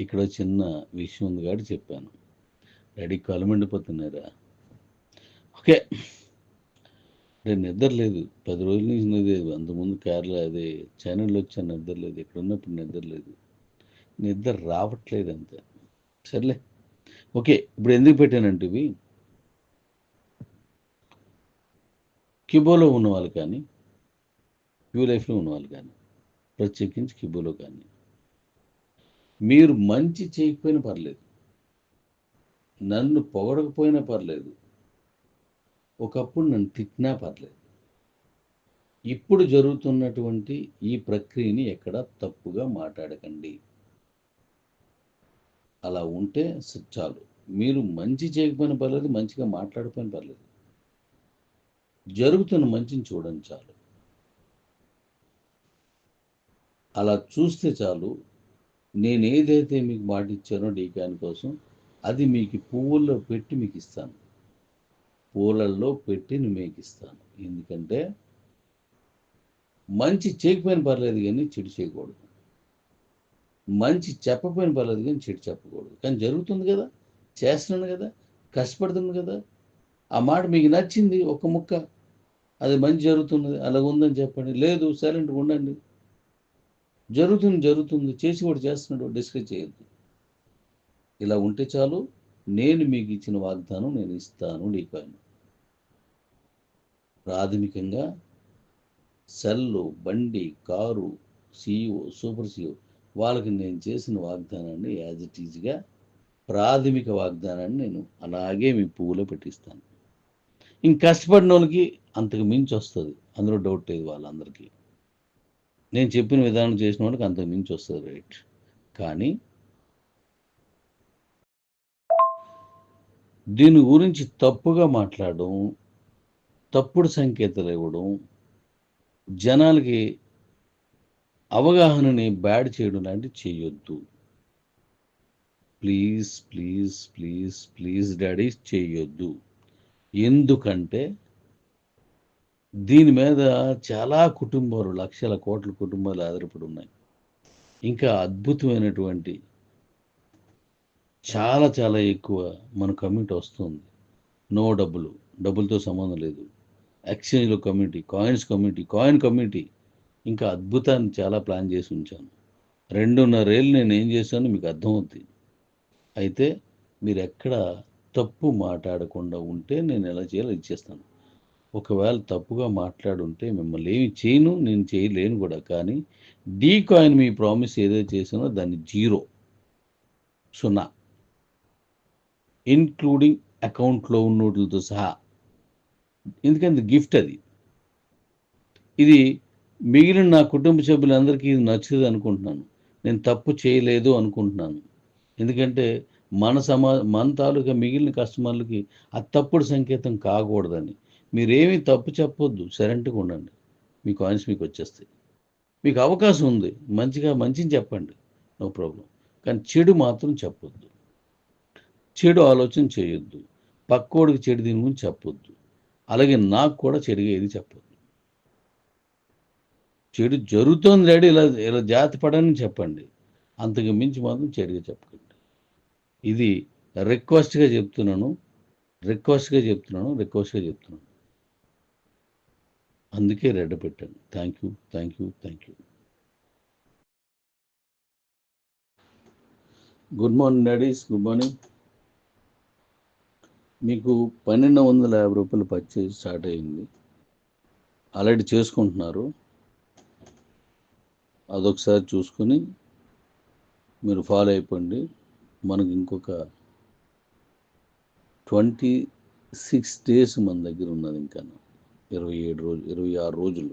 ఇక్కడ చిన్న విషయం ఉంది కాబట్టి చెప్పాను. డాడీ కళ్ళు మండిపోతున్నారా? ఓకే. అంటే నిద్ర లేదు. పది రోజుల నుంచి నిద్ర అంతకుముందు కేరళ అదే చైనాలో వచ్చాను నిద్ర లేదు. ఇక్కడ ఉన్నప్పుడు నిద్ర లేదు. నిద్ర రావట్లేదు అంతే. సర్లే. ఓకే ఇప్పుడు ఎందుకు పెట్టానంటే ఇవి? క్యూబోలో ఉన్న వాళ్ళు కానీ క్యూ లైఫ్లో ఉన్నవాళ్ళు కానీ ప్రత్యేకించి కిబోలో కానీ మీరు మంచి చేయకపోయినా పర్లేదు. నన్ను పొగడకపోయినా పర్లేదు. ఒకప్పుడు నన్ను తిట్టినా పర్లేదు. ఇప్పుడు జరుగుతున్నటువంటి ఈ ప్రక్రియని ఎక్కడ తప్పుగా మాట్లాడకండి. అలా ఉంటే చాలు. మీరు మంచి చేయకపోయినా పర్లేదు మంచిగా మాట్లాడకపోయినా పర్లేదు. జరుగుతున్న మంచిని చూడండి చాలు. అలా చూస్తే చాలు నేను ఏదైతే మీకు మాట ఇచ్చానో డీకాన్ కోసం అది మీకు పువ్వుల్లో పెట్టి మీకు ఇస్తాను. పూలల్లో పెట్టి మీకు ఇస్తాను. ఎందుకంటే మంచి చేయకపోయినా పర్లేదు కానీ చెడు చేయకూడదు. మంచి చెప్పకపోయిన పర్లేదు కానీ చెడు చెప్పకూడదు. కానీ జరుగుతుంది కదా? చేస్తున్నాను కదా? కష్టపడుతుంది కదా? ఆ మాట మీకు నచ్చింది ఒక ముక్క. అది మంచి జరుగుతున్నది అలా ఉందని చెప్పండి. లేదు సైలెంట్గా ఉండండి. జరుగుతుంది జరుగుతుంది చేసి కూడా చేస్తున్నాడు డిస్కస్ చేయొద్దు. ఇలా ఉంటే చాలు నేను మీకు ఇచ్చిన వాగ్దానం నేను ఇస్తాను నీకాను ప్రాథమికంగా సెల్లు బండి కారు సీఈఓ సూపర్ సీఓ వాళ్ళకి నేను చేసిన వాగ్దానాన్ని యాజ్ ఇట్ ఈజ్గా ప్రాథమిక వాగ్దానాన్ని నేను అలాగే మీ పువ్వులో పెట్టిస్తాను. ఇంక కష్టపడిన వాళ్ళకి అంతకు మించి వస్తుంది. అందులో డౌట్ లేదు వాళ్ళందరికీ. నేను చెప్పిన విధానం చేసిన వాడికి అంతకు మించి వస్తుంది రైట్. కానీ దీని గురించి తప్పుగా మాట్లాడడం తప్పుడు సంకేతాలు ఇవ్వడం జనాలకి అవగాహనని బ్యాడ్ చేయడం లాంటివి చేయొద్దు. Please please please please daddy చేయొద్దు. ఎందుకంటే దీని మీద చాలా కుటుంబాలు లక్షల కోట్ల కుటుంబాలు ఆధారపడి ఉన్నాయి ఇంకా అద్భుతమైనటువంటి చాలా చాలా ఎక్కువ మన కమ్యూనిటీ వస్తుంది. నో డబ్బులు డబ్బులతో సంబంధం లేదు. ఎక్స్చేంజ్లో community coins community coin community. ఇంకా అద్భుతాన్ని చాలా ప్లాన్ చేసి ఉంచాను. రెండున్నరేళ్ళు నేను ఏం చేశాను మీకు అర్థమవుతుంది అయితే మీరు ఎక్కడ తప్పు మాట్లాడకుండా ఉంటే నేను ఎలా చేయాలో ఇచ్చేస్తాను ఒకవేళ తప్పుగా మాట్లాడుంటే మిమ్మల్ని ఏమి చేయను నేను చేయలేను కూడా. కానీ డీ కాయిన్ మీ ప్రామిస్ ఏదైతే చేసినో దాన్ని జీరో సున్నా ఇన్క్లూడింగ్ అకౌంట్లో ఉన్నోట్లతో సహా. ఎందుకంటే గిఫ్ట్ అది. ఇది మిగిలిన నా కుటుంబ సభ్యులందరికీ ఇది నచ్చదు అనుకుంటున్నాను. నేను తప్పు చేయలేదు అనుకుంటున్నాను. ఎందుకంటే మన సమా మన తాలూకా మిగిలిన కస్టమర్లకి అది తప్పుడు సంకేతం కాకూడదని. మీరేమీ తప్పు చెప్పొద్దు. సరెంట్గా ఉండండి. మీ కాయిన్స్ మీకు వచ్చేస్తాయి. మీకు అవకాశం ఉంది. మంచిగా మంచిని చెప్పండి. No problem. కానీ చెడు మాత్రం చెప్పొద్దు. చెడు ఆలోచన చేయొద్దు. పక్కోడికి చెడు దీని గురించి చెప్పొద్దు. అలాగే నాకు కూడా చెడుగా ఏది చెప్పొద్దు. చెడు జరుగుతోంది రెడీ ఇలా ఇలా జాతి పడని చెప్పండి. అంతకు మించి మాత్రం చెడుగా చెప్పకండి. ఇది రిక్వెస్ట్గా చెప్తున్నాను. రిక్వెస్ట్గా చెప్తున్నాను. రిక్వెస్ట్గా చెప్తున్నాను. అందుకే రెడ్ పెట్టాను. Thank you thank you thank you. Good morning daddies good morning. మీకు పన్నెండు వందల యాభై రూపాయలు పర్చేజ్ స్టార్ట్ అయింది. ఆల్రెడీ చేసుకుంటున్నారు. అదొకసారి చూసుకొని మీరు ఫాలో అయిపోండి. మనకి ఇంకొక ట్వంటీ సిక్స్ డేస్ మన దగ్గర ఉన్నది ఇంకా. ఇరవై ఏడు రోజులు ఇరవై ఆరు రోజులు.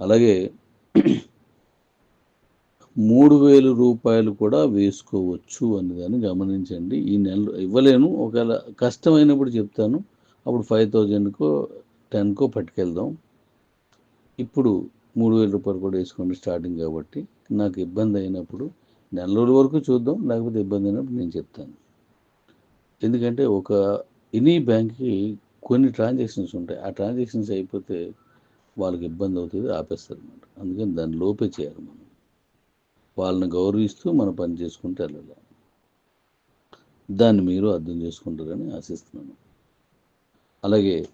అలాగే మూడు వేల రూపాయలు కూడా వేసుకోవచ్చు అనేదాన్ని గమనించండి. ఈ నెల ఇవ్వలేను. ఒకవేళ కష్టమైనప్పుడు చెప్తాను. అప్పుడు ఫైవ్ థౌజండ్కో టెన్కో పట్టుకెళ్దాం. ఇప్పుడు మూడు వేల రూపాయలు కూడా వేసుకోండి స్టార్టింగ్ కాబట్టి. నాకు ఇబ్బంది అయినప్పుడు నెల రోజుల వరకు చూద్దాం. లేకపోతే ఇబ్బంది అయినప్పుడు నేను చెప్తాను. ఎందుకంటే ఒక ఎనీ బ్యాంక్కి కొన్ని ట్రాన్సాక్షన్స్ ఉంటాయి. ఆ ట్రాన్సాక్షన్స్ అయిపోతే వాళ్ళకి ఇబ్బంది అవుతుంది ఆపేస్తారు అనమాట అందుకని దాన్ని లోపే చేయాలి మనం. వాళ్ళని గౌరవిస్తూ మనం పని చేసుకుంటూ వెళ్ళాలి. దాన్ని మీరు అర్థం చేసుకుంటారని ఆశిస్తున్నాను. అలాగే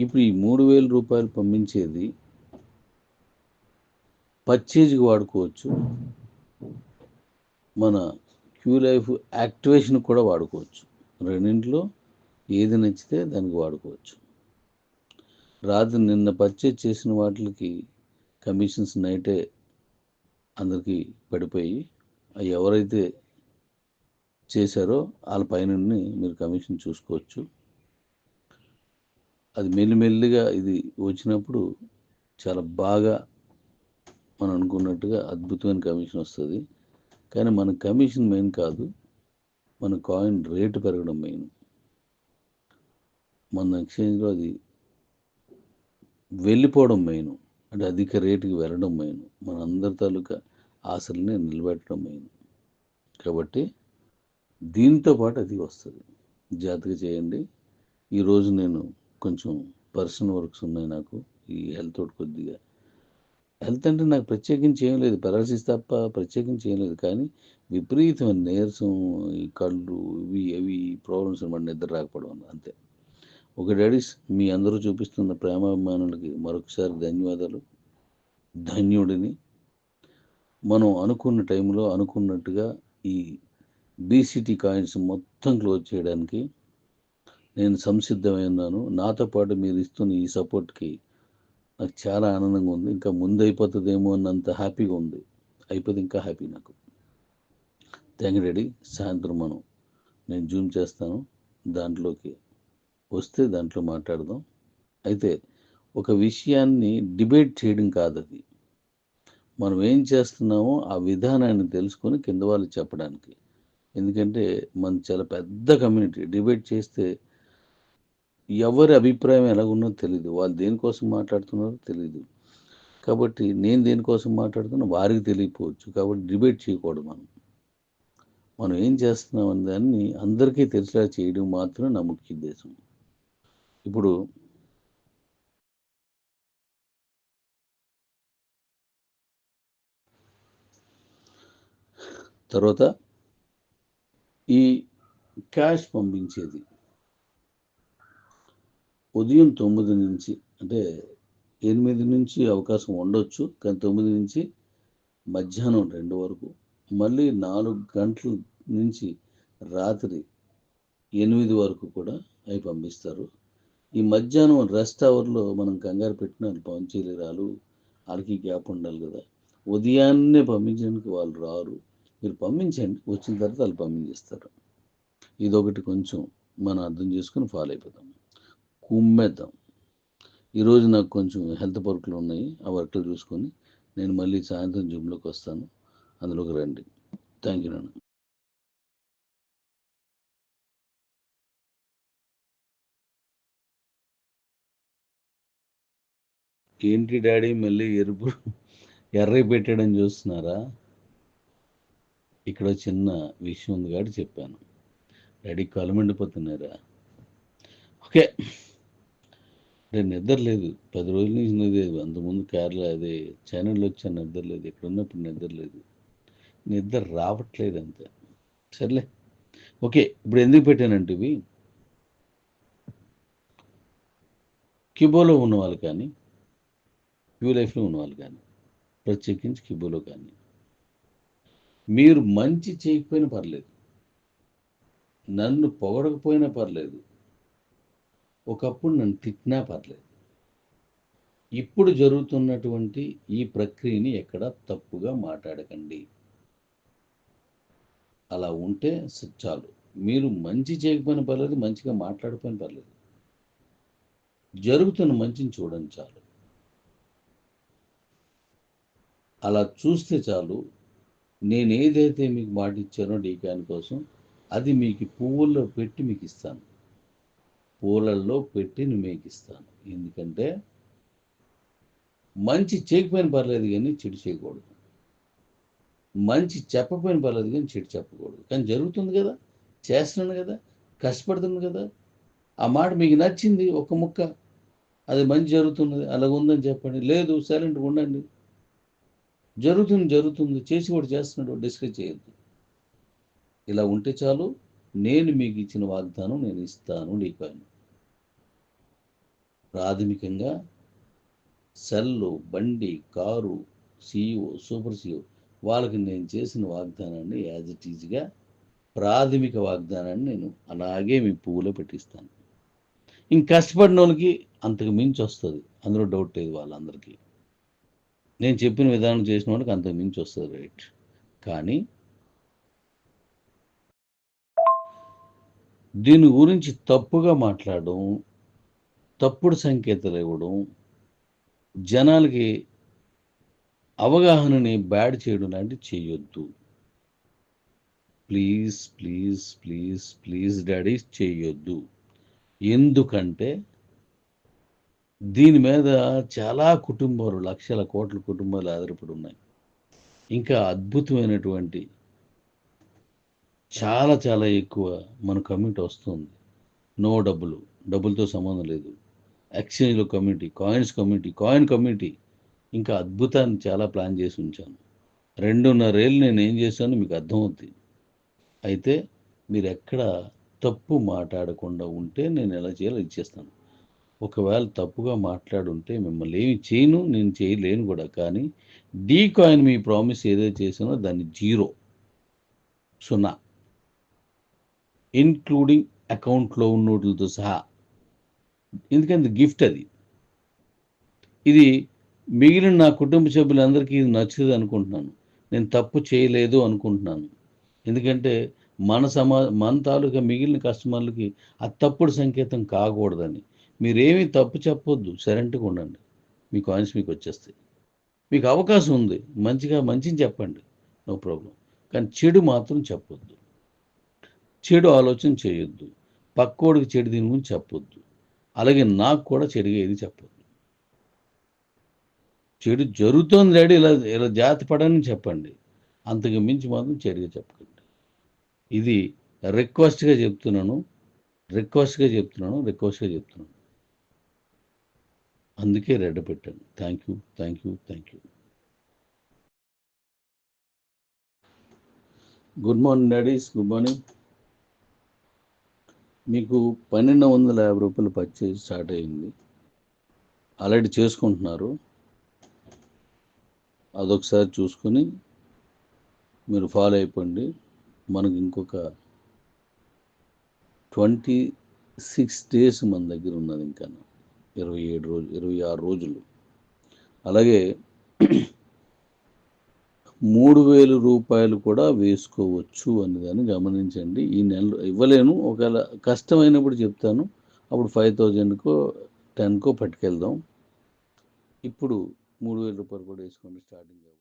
ఇప్పుడు ఈ మూడు వేల రూపాయలు పంపించేది పర్చేజ్కి వాడుకోవచ్చు. మన క్యూ లైఫ్ యాక్టివేషన్ కూడా వాడుకోవచ్చు. రెండింటిలో ఏది నచ్చితే దానికి వాడుకోవచ్చు. రాత్రి నిన్న పర్చేజ్ చేసిన వాటికి కమిషన్స్ నైటే అందరికీ పడిపోయి అవి ఎవరైతే చేశారో వాళ్ళ పైన మీరు కమిషన్ చూసుకోవచ్చు. అది మెల్లిమెల్లిగా ఇది వచ్చినప్పుడు చాలా బాగా మనం అనుకున్నట్టుగా అద్భుతమైన కమిషన్ వస్తుంది. కానీ మన కమిషన్ మెయిన్ కాదు మన కాయిన్ రేటు పెరగడం మెయిన్. మన ఎక్స్చేంజ్లో అది వెళ్ళిపోవడం మెయిన్. అంటే అధిక రేటుకి వెళ్ళడం మెయిన్. మన అందరి తాలూకా ఆశల్ని నిలబెట్టడం మెయిన్. కాబట్టి దీంతో పాటు అది వస్తుంది. జాగ్రత్తగా చేయండి. ఈరోజు నేను కొంచెం పర్సనల్ వర్క్స్ ఉన్నాయి నాకు. ఈ హెల్త్ కొద్దిగా. హెల్త్ అంటే నాకు ప్రత్యేకించి ఏం లేదు. పెరాలసిస్ తప్ప ప్రత్యేకించి ఏం లేదు. కానీ విపరీతమైన నీరసం ఈ కళ్ళు ఇవి అవి ప్రాబ్లమ్స్ అనమాట నిద్ర రాకపోవడం అంతే. ఒక డాడీస్ మీ అందరూ చూపిస్తున్న ప్రేమాభిమానులకి మరొకసారి ధన్యవాదాలు. ధన్యుడిని. మనం అనుకున్న టైంలో అనుకున్నట్టుగా ఈ బీసీటీ కాయిన్స్ మొత్తం క్లోజ్ చేయడానికి నేను సంసిద్ధమై ఉన్నాను. నాతో పాటు మీరు ఇస్తున్న ఈ సపోర్ట్కి నాకు చాలా ఆనందంగా ఉంది. ఇంకా ముందు అయిపోతుందేమో అన్నంత హ్యాపీగా ఉంది. అయిపోతే ఇంకా హ్యాపీ నాకు. థ్యాంక్ రెడీ సాయంత్రం మనం నేను జూమ్ చేస్తాను. దాంట్లోకి వస్తే దాంట్లో మాట్లాడదాం. అయితే ఒక విషయాన్ని డిబేట్ చేయడం కాదు అది. మనం ఏం చేస్తున్నామో ఆ విధానాన్ని తెలుసుకొని కింద వాళ్ళు చెప్పడానికి. ఎందుకంటే మన చాలా పెద్ద కమ్యూనిటీ డిబేట్ చేస్తే ఎవరి అభిప్రాయం ఎలాగున్నో తెలియదు వాళ్ళు దేనికోసం మాట్లాడుతున్నారో తెలియదు కాబట్టి నేను దేనికోసం మాట్లాడుతున్నా వారికి తెలియకపోవచ్చు. కాబట్టి డిబేట్ చేయకూడదు మనం. మనం ఏం చేస్తున్నాం అనే దాన్ని అందరికీ తెలిసేలా చేయడం మాత్రమే నా ముఖ్య ఉద్దేశం. ఇప్పుడు తర్వాత ఈ క్యాష్ పంపించేది. ఉదయం తొమ్మిది నుంచి అంటే ఎనిమిది నుంచి అవకాశం ఉండొచ్చు కానీ తొమ్మిది నుంచి మధ్యాహ్నం రెండు వరకు. మళ్ళీ నాలుగు గంటల నుంచి రాత్రి ఎనిమిది వరకు కూడా అవి పంపిస్తారు. ఈ మధ్యాహ్నం రెస్ట్ అవర్లో మనం కంగారు పెట్టిన వాళ్ళు రాలు వాళ్ళకి గ్యాప్ ఉండాలి కదా. ఉదయాన్నే పంపించడానికి వాళ్ళు రారు. మీరు పంపించండి. వచ్చిన తర్వాత వాళ్ళు పంపించేస్తారు. ఇదొకటి కొంచెం మనం అర్థం చేసుకుని ఫాలో అయిపోతాం కుమ్మేద్దాం. ఈరోజు నాకు కొంచెం హెల్త్ వర్క్లు ఉన్నాయి. ఆ వర్క్లు చూసుకొని నేను మళ్ళీ సాయంత్రం జిమ్లోకి వస్తాను. అందులోకి రండి. థ్యాంక్ యూ నాన్న. ఏంటి డాడీ మళ్ళీ ఎరుపు ఎర్ర పెట్టాడని చూస్తున్నారా? ఇక్కడ చిన్న విషయం ఉంది కాబట్టి చెప్పాను. డాడీ కలమండిపోతున్నారా ఓకే. అంటే నిద్ర లేదు. పది రోజుల నుంచి నిద్ర అంతకుముందు కేరళ అదే చైనాలో వచ్చాను నిద్ర లేదు. ఇక్కడ ఉన్నప్పుడు నిద్ర లేదు. నిద్ర రావట్లేదు అంతే. సర్లే. ఓకే ఇప్పుడు ఎందుకు పెట్టానంటే ఇవి? క్యూబోలో ఉన్న వాళ్ళు కానీ క్యూ లైఫ్లో ఉన్నవాళ్ళు కానీ ప్రత్యేకించి కిబోలో కానీ మీరు మంచి చేయకపోయినా పర్లేదు. నన్ను పొగడకపోయినా పర్లేదు. ఒకప్పుడు నన్ను తిట్టినా పర్లేదు. ఇప్పుడు జరుగుతున్నటువంటి ఈ ప్రక్రియని ఎక్కడ తప్పుగా మాట్లాడకండి. అలా ఉంటే చాలు. మీరు మంచి చేయకపోయినా పర్లేదు మంచిగా మాట్లాడకపోయినా పర్లేదు. జరుగుతున్న మంచిని చూడండి చాలు. అలా చూస్తే చాలు నేను ఏదైతే మీకు మాట ఇచ్చానో డీకాన్ కోసం అది మీకు పువ్వుల్లో పెట్టి మీకు ఇస్తాను. పూలల్లో పెట్టి మీకు ఇస్తాను. ఎందుకంటే మంచి చేయకపోయిన పర్లేదు కానీ చెడు చేయకూడదు. మంచి చెప్పకపోయిన పర్లేదు కానీ చెడు చెప్పకూడదు. కానీ జరుగుతుంది కదా చేస్తున్నాను కదా కష్టపడుతుంది కదా ఆ మాట మీకు నచ్చింది ఒక ముక్క అది మంచి జరుగుతున్నది అలాగ ఉందని చెప్పండి. లేదు సైలెంట్గా ఉండండి. జరుగుతుంది జరుగుతుంది చేసి కూడా చేస్తున్నాడు డిస్కస్ చేయొద్దు. ఇలా ఉంటే చాలు నేను మీకు ఇచ్చిన వాగ్దానం నేను ఇస్తాను నీకు ప్రాథమికంగా సెల్లు బండి కారు సీఈఓ సూపర్ సీఓ వాళ్ళకి నేను చేసిన వాగ్దానాన్ని యాజ్ ఇట్ ఈజ్గా ప్రాథమిక వాగ్దానాన్ని నేను అలాగే మీ పువ్వులో పెట్టిస్తాను. ఇంక కష్టపడిన వాళ్ళకి అంతకు మించి వస్తుంది. అందులో డౌట్ లేదు వాళ్ళందరికీ. నేను చెప్పిన విధానం చేసిన వాడికి అంత మించి వస్తుంది రైట్. కానీ దీని గురించి తప్పుగా మాట్లాడడం తప్పుడు సంకేతాలు ఇవ్వడం జనాలకి అవగాహనని బ్యాడ్ చేయడం లాంటివి చేయొద్దు. Please please please please daddy చేయొద్దు. ఎందుకంటే దీని మీద చాలా కుటుంబాలు లక్షల కోట్ల కుటుంబాలు ఆధారపడి ఉన్నాయి ఇంకా అద్భుతమైనటువంటి చాలా చాలా ఎక్కువ మన కమ్యూనిటీ వస్తుంది. నో డబ్బులు డబ్బులతో సంబంధం లేదు. ఎక్స్చేంజ్లో community coins community coin community. ఇంకా అద్భుతాన్ని చాలా ప్లాన్ చేసి ఉంచాను. రెండున్నరేళ్ళు నేను ఏం చేశాను మీకు అర్థమవుతుంది అయితే మీరు ఎక్కడ తప్పు మాట్లాడకుండా ఉంటే నేను ఎలా చేయాలో ఇచ్చేస్తాను ఒకవేళ తప్పుగా మాట్లాడుంటే మిమ్మల్ని ఏమి చేయను నేను చేయలేను కూడా. కానీ డీ కాయిన్ మీ ప్రామిస్ ఏదైతే చేసినో దాన్ని జీరో సున్నా ఇన్క్లూడింగ్ అకౌంట్లో ఉన్నోట్లతో సహా. ఎందుకంటే గిఫ్ట్ అది. ఇది మిగిలిన నా కుటుంబ సభ్యులందరికీ ఇది నచ్చుతుంది అనుకుంటున్నాను. నేను తప్పు చేయలేదు అనుకుంటున్నాను. ఎందుకంటే మన సమా మన తాలూకా మిగిలిన కస్టమర్లకి ఆ తప్పుడు సంకేతం కాకూడదని. మీరేమీ తప్పు చెప్పొద్దు. సరెంట్గా ఉండండి. మీ కాయిన్స్ మీకు వచ్చేస్తాయి. మీకు అవకాశం ఉంది. మంచిగా మంచిని చెప్పండి. No problem. కానీ చెడు మాత్రం చెప్పొద్దు. చెడు ఆలోచన చేయొద్దు. పక్కోడికి చెడు దీని గురించి చెప్పొద్దు. అలాగే నాకు కూడా చెడుగా ఏది చెప్పొద్దు. చెడు జరుగుతోంది డాడీ. ఇలా ఇలా జాతి పడని చెప్పండి. అంతకు మించి మాత్రం చెడుగా చెప్పకండి. ఇది రిక్వెస్ట్గా చెప్తున్నాను. రిక్వెస్ట్గా చెప్తున్నాను. రిక్వెస్ట్గా చెప్తున్నాను. అందుకే రెడ్ పెట్టాను. Thank you thank you thank you good morning daddies good morning మీకు పన్నెండు వందల యాభై రూపాయలు పర్చేజ్ స్టార్ట్ అయింది. ఆల్రెడీ చేసుకుంటున్నారు. అదొకసారి చూసుకొని మీరు ఫాలో అయిపోండి. మనకు ఇంకొక ట్వంటీ సిక్స్ డేస్ మన దగ్గర ఉన్నది ఇంకా. ఇరవై ఏడు రోజులు ఇరవై ఆరు రోజులు. అలాగే మూడు వేల రూపాయలు కూడా వేసుకోవచ్చు అనేదాన్ని గమనించండి. ఈ నెల ఇవ్వలేను. ఒకవేళ కష్టమైనప్పుడు చెప్తాను. అప్పుడు ఫైవ్ థౌజండ్కో టెన్కో పట్టుకెళ్దాం. ఇప్పుడు మూడు వేల రూపాయలు కూడా వేసుకోండి స్టార్టింగ్.